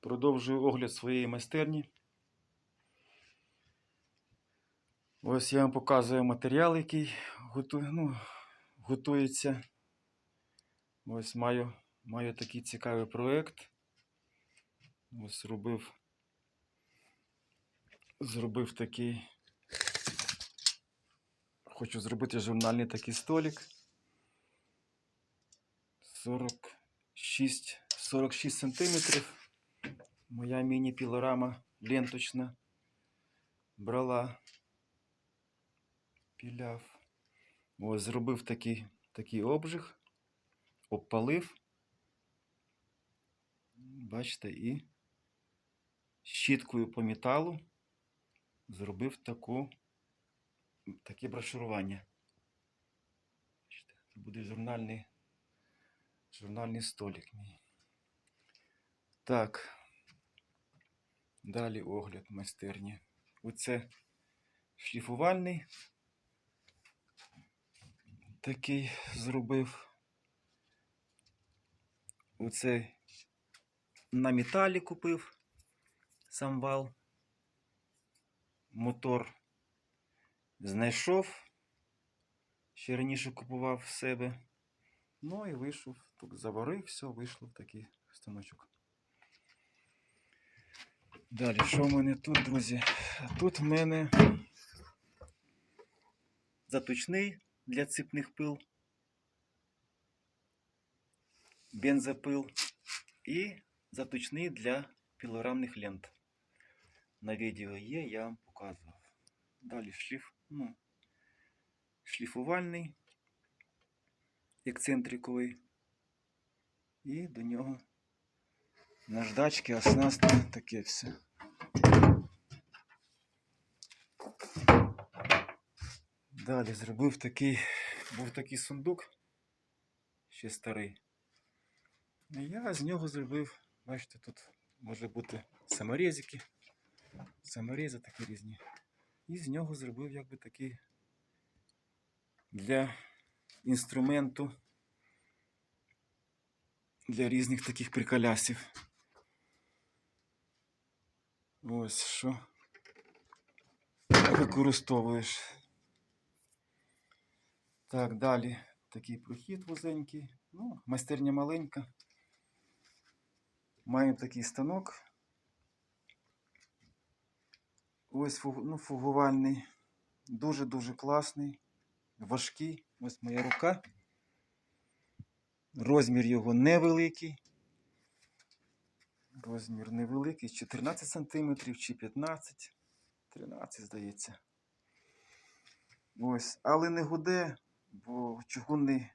Продовжую огляд своєї майстерні. Ось я вам показую матеріал, який готу... ну, готується. Ось маю, маю такий цікавий проєкт. Ось зробив, зробив такий. Хочу зробити журнальний такий столик. 46, 46 сантиметрів. Моя міні-пілорама ленточна брала, піляв. Ось зробив такий, такий обжиг, обпалив. Бачите, і щіткою по металу зробив таку, таке брошурування. Це буде журнальний, журнальний столик мій. Так. Далі огляд майстерні. Оце шліфувальний. Такий зробив. Оце на металі купив сам вал. Мотор знайшов. Ще раніше купував в себе. Ну і вийшов. Тут заварив, все, вийшло в такий станочок. Далі, що в мене тут, друзі? Тут в мене заточний для ципних пил, бензопил і заточний для пілорамних лент. На відео є, я вам показував. Далі шліф, ну, шліфувальний, ексцентриковий. І до нього наждачки, оснастки, таке все. Далі зробив такий, був такий сундук, ще старий. І я з нього зробив, бачите, тут може бути саморезики, саморези такі різні. І з нього зробив якби такий для інструменту, для різних таких приколясів. Ось що використовуєш. Так, далі такий прохід вузенький. Ну, майстерня маленька. Маємо такий станок. Ось ну, фугувальний. Дуже-дуже класний, важкий. Ось моя рука. Розмір його невеликий. Розмір невеликий, 14 см чи 15, 13, здається. Ось, але не гуде, бо чугунний